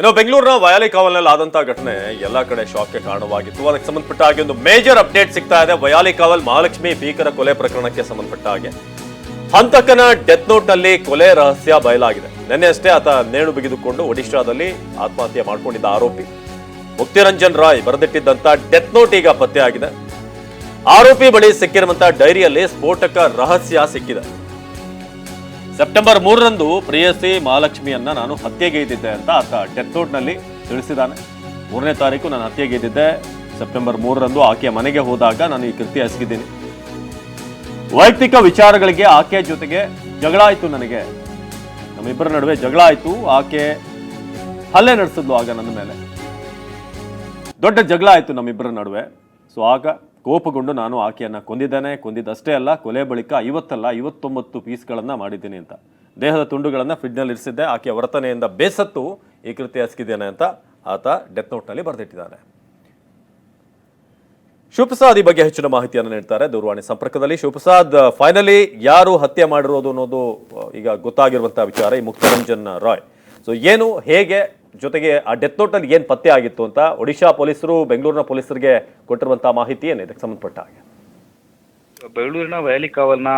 ಇನ್ನು ಬೆಂಗಳೂರಿನ ವಯಾಲಿ ಕಾವಲ್ನಲ್ಲಿ ಆದಂತಹ ಘಟನೆ ಎಲ್ಲ ಕಡೆ ಶಾಕ್ಗೆ ಕಾರಣವಾಗಿತ್ತು. ಅದಕ್ಕೆ ಸಂಬಂಧಪಟ್ಟ ಹಾಗೆ ಒಂದು ಮೇಜರ್ ಅಪ್ಡೇಟ್ ಸಿಗ್ತಾ ಇದೆ. ವಯಾಲಿ ಕಾವಲ್ ಮಹಾಲಕ್ಷ್ಮಿ ಭೀಕರ ಕೊಲೆ ಪ್ರಕರಣಕ್ಕೆ ಸಂಬಂಧಪಟ್ಟ ಹಾಗೆ. ಹಂತಕನ ಡೆತ್ ನೋಟ್ನಲ್ಲಿ ಕೊಲೆ ರಹಸ್ಯ ಬಯಲಾಗಿದೆ. ನಿನ್ನೆ ಅಷ್ಟೇ ಆತ ನೇಣು ಬಿಗಿದುಕೊಂಡು ಒಡಿಶಾದಲ್ಲಿ ಆತ್ಮಹತ್ಯೆ ಮಾಡಿಕೊಂಡಿದ್ದ ಆರೋಪಿ. ಮುಕ್ತಿರಂಜನ್ ರಾಯ್ ಬರೆದಿಟ್ಟಿದ್ದಂತ ಡೆತ್ ನೋಟ್ ಈಗ ಪತ್ತೆಯಾಗಿದೆ. ಆರೋಪಿ ಬಳಿ ಸಿಕ್ಕಿರುವಂತಹ ಡೈರಿಯಲ್ಲಿ ಸ್ಫೋಟಕ ರಹಸ್ಯ ಸಿಕ್ಕಿದೆ. ಸೆಪ್ಟೆಂಬರ್ ಮೂರರಂದು ಪ್ರೇಯಸಿ ಮಹಾಲಕ್ಷ್ಮಿಯನ್ನ ನಾನು ಹತ್ಯೆಗೈದಿದ್ದೆ ಅಂತ ಆತ ಡೆತ್ ನೋಟ್ನಲ್ಲಿ ತಿಳಿಸಿದ್ದಾನೆ. ಮೂರನೇ ತಾರೀಕು ನಾನು ಹತ್ಯೆಗೈದಿದ್ದೆ ಸೆಪ್ಟೆಂಬರ್ ಮೂರರಂದು ಆಕೆಯ ಮನೆಗೆ ಹೋದಾಗ ನಾನು ಈ ಕೃತ್ಯ ಎಸಗಿದ್ದೀನಿ. ವೈಯಕ್ತಿಕ ವಿಚಾರಗಳಿಗೆ ಆಕೆಯ ಜೊತೆಗೆ ಜಗಳ ಆಯಿತು ನನಗೆ. ನಮ್ಮಿಬ್ಬರ ನಡುವೆ ಜಗಳ ಆಯಿತು. ಆಕೆ ಹಲ್ಲೆ ನಡೆಸಿದ್ಲು ಆಗ ನನ್ನ ಮೇಲೆ. ದೊಡ್ಡ ಜಗಳ ಆಯಿತು ನಮ್ಮಿಬ್ಬರ ನಡುವೆ. ಸೊ ಆಗ ಕೋಪಗೊಂಡು ನಾನು ಆಕೆಯನ್ನು ಕೊಂದಿದ್ದೇನೆ. ಕೊಂದಿದ್ದಷ್ಟೇ ಅಲ್ಲ, ಕೊಲೆ ಬಳಿಕ ಐವತ್ತಲ್ಲ, ಐವತ್ತೊಂಬತ್ತು ಪೀಸ್ಗಳನ್ನು ಮಾಡಿದ್ದೀನಿ ಅಂತ. ದೇಹದ ತುಂಡುಗಳನ್ನು ಫ್ರಿಡ್ಜ್ನಲ್ಲಿ ಇರಿಸಿದ್ದೆ. ಆಕೆಯ ವರ್ತನೆಯಿಂದ ಬೇಸತ್ತು ಈ ಕೃತ್ಯ ಎಸಗಿದ್ದೇನೆ ಅಂತ ಆತ ಡೆತ್ ನೋಟ್ನಲ್ಲಿ ಬರೆದಿಟ್ಟಿದ್ದಾನೆ. ಶಿವಪ್ರಸಾದ್ ಈ ಬಗ್ಗೆ ಹೆಚ್ಚಿನ ಮಾಹಿತಿಯನ್ನು ನೀಡ್ತಾರೆ. ದೂರವಾಣಿ ಸಂಪರ್ಕದಲ್ಲಿ ಶಿವಪ್ರಸಾದ್ ಫೈನಲಿ ಯಾರು ಹತ್ಯೆ ಮಾಡಿರೋದು ಅನ್ನೋದು ಈಗ ಗೊತ್ತಾಗಿರುವಂತಹ ವಿಚಾರ ಈ ಮುಕ್ತರಂಜನ್ ರಾಯ್. ಸೊ ಏನು, ಹೇಗೆ ಜೊತೆಗೆ ಆ ಡೆತ್ ನೋಟಲ್ಲಿ ಏನು ಪತ್ತೆ ಆಗಿತ್ತು ಅಂತ ಒಡಿಶಾ ಪೊಲೀಸರು, ಬೆಂಗಳೂರಿನ ಪೊಲೀಸರಿಗೆ ಕೊಟ್ಟಿರುವಂತಹ ಮಾಹಿತಿ ಏನು ಇದಕ್ಕೆ ಸಂಬಂಧಪಟ್ಟ ಹಾಗೆ. ಬೆಂಗಳೂರಿನ ವಯಲಿಕಾವಲ್ನ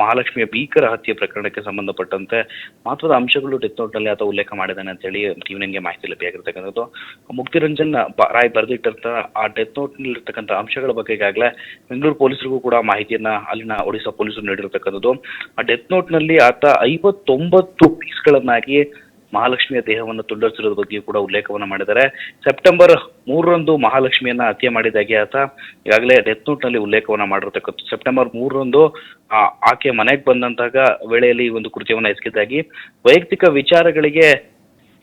ಮಹಾಲಕ್ಷ್ಮಿಯ ಭೀಕರ ಹತ್ಯೆ ಪ್ರಕರಣಕ್ಕೆ ಸಂಬಂಧಪಟ್ಟಂತೆ ಮಹತ್ವದ ಅಂಶಗಳು ಡೆತ್ ನೋಟ್ನಲ್ಲಿ ಆತ ಉಲ್ಲೇಖ ಮಾಡಿದ್ದಾನೆ ಅಂತ ಹೇಳಿ ಟಿವಿನಂಗೆ ಮಾಹಿತಿ ಲಭ್ಯವಾಗಿರ್ತಕ್ಕಂಥದ್ದು. ಮುಕ್ತಿರಂಜನ್ ರಂಜನ್ ರಾಯ್ ಬರೆದಿಟ್ಟಂತ ಆ ಡೆತ್ ನೋಟ್ನಲ್ಲಿರ್ತಕ್ಕಂಥ ಅಂಶಗಳ ಬಗ್ಗೆ ಈಗಾಗಲೇ ಬೆಂಗಳೂರು ಪೊಲೀಸರಿಗೂ ಕೂಡ ಮಾಹಿತಿಯನ್ನ ಅಲ್ಲಿನ ಒಡಿಶಾ ಪೊಲೀಸರು ನೀಡಿರ್ತಕ್ಕಂಥದ್ದು. ಆ ಡೆತ್ ನೋಟ್ನಲ್ಲಿ ಆತ ಐವತ್ತೊಂಬತ್ತು ಪೀಸ್ಗಳನ್ನಾಗಿ ಮಹಾಲಕ್ಷ್ಮಿಯ ದೇಹವನ್ನು ತುಂಡರಿಸಿರೋದ್ರ ಬಗ್ಗೆ ಕೂಡ ಉಲ್ಲೇಖವನ್ನು ಮಾಡಿದ್ದಾರೆ. ಸೆಪ್ಟೆಂಬರ್ ಮೂರರಂದು ಮಹಾಲಕ್ಷ್ಮಿಯನ್ನ ಹತ್ಯೆ ಮಾಡಿದಾಗೆ ಆತ ಈಗಾಗಲೇ ಡೆತ್ ನೋಟ್ನಲ್ಲಿ ಉಲ್ಲೇಖವನ್ನ ಮಾಡಿರ್ತಕ್ಕಂಥ ಸೆಪ್ಟೆಂಬರ್ ಮೂರರಂದು ಆಕೆ ಮನೆಗೆ ಬಂದಂತಾಗ ವೇಳೆಯಲ್ಲಿ ಈ ಒಂದು ಕೃತ್ಯವನ್ನ ಎಸಗಿದ್ದಾಗಿ ವೈಯಕ್ತಿಕ ವಿಚಾರಗಳಿಗೆ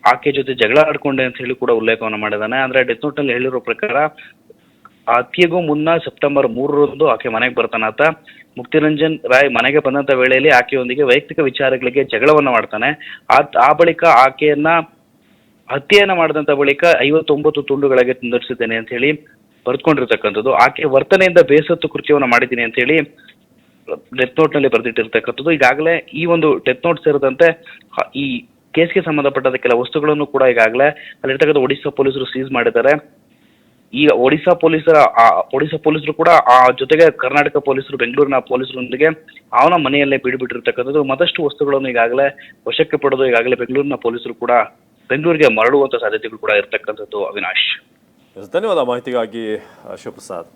ಆಕೆ ಜೊತೆ ಜಗಳ ಆಡ್ಕೊಂಡೆ ಅಂತ ಹೇಳಿ ಕೂಡ ಉಲ್ಲೇಖವನ್ನ ಮಾಡಿದಾನೆ ಅಂದ್ರೆ ಡೆತ್ ನೋಟ್ನಲ್ಲಿ ಹೇಳಿರೋ ಪ್ರಕಾರ ಆ ಹತ್ಯೆಗೂ ಮುನ್ನ ಸೆಪ್ಟೆಂಬರ್ ಮೂರರಂದು ಆಕೆ ಮನೆಗೆ ಬರ್ತಾನಾತ ಮುಕ್ತಿರಂಜನ್ ರಾಯ್ ಮನೆಗೆ ಬಂದಂತ ವೇಳೆಯಲ್ಲಿ ಆಕೆಯೊಂದಿಗೆ ವೈಯಕ್ತಿಕ ವಿಚಾರಗಳಿಗೆ ಜಗಳವನ್ನ ಮಾಡ್ತಾನೆ. ಆ ಆ ಬಳಿಕ ಆಕೆಯನ್ನ ಹತ್ಯೆಯನ್ನ ಮಾಡಿದಂತ ಬಳಿಕ ಐವತ್ತೊಂಬತ್ತು ತುಂಡುಗಳಿಗೆ ತುಂಡರಿಸಿದ್ದೇನೆ ಅಂತ ಹೇಳಿ ಬರೆದುಕೊಂಡಿರ್ತಕ್ಕಂಥದ್ದು. ಆಕೆ ವರ್ತನೆಯಿಂದ ಬೇಸತ್ತು ಕೃತ್ಯವನ್ನ ಮಾಡಿದ್ದೀನಿ ಅಂತ ಹೇಳಿ ಡೆತ್ ನೋಟ್ನಲ್ಲಿ ಬರೆದಿಟ್ಟಿರ್ತಕ್ಕಂಥದ್ದು. ಈಗಾಗಲೇ ಈ ಒಂದು ಡೆತ್ ನೋಟ್ ಸೇರಿದಂತೆ ಈ ಕೇಸ್ಗೆ ಸಂಬಂಧಪಟ್ಟಂತ ಕೆಲ ವಸ್ತುಗಳನ್ನು ಕೂಡ ಈಗಾಗಲೇ ಅಲ್ಲಿರ್ತಕ್ಕಂಥ ಒಡಿಶಾ ಪೊಲೀಸರು ಸೀಸ್ ಮಾಡಿದ್ದಾರೆ. ಈಗ ಒಡಿಶಾ ಪೊಲೀಸರ ಒಡಿಶಾ ಪೊಲೀಸರು ಕೂಡ ಆ ಜೊತೆಗೆ ಕರ್ನಾಟಕ ಪೊಲೀಸರು, ಬೆಂಗಳೂರಿನ ಪೊಲೀಸರೊಂದಿಗೆ ಅವನ ಮನೆಯಲ್ಲೇ ಬಿಡುಬಿಟ್ಟಿರ್ತಕ್ಕಂಥದ್ದು. ಮತ್ತಷ್ಟು ವಸ್ತುಗಳನ್ನು ಈಗಾಗಲೇ ವಶಕ್ಕೆ ಪಡೆದು ಈಗಾಗಲೇ ಬೆಂಗಳೂರಿನ ಪೊಲೀಸರು ಕೂಡ ಬೆಂಗಳೂರಿಗೆ ಮರಳುವಂತ ಸಾಧ್ಯತೆಗಳು ಕೂಡ ಇರತಕ್ಕಂಥದ್ದು ಅವಿನಾಶ್. ಧನ್ಯವಾದ ಮಾಹಿತಿಗಾಗಿ, ಅಶೋಕ್ ಶಿವಪ್ರಸಾದ್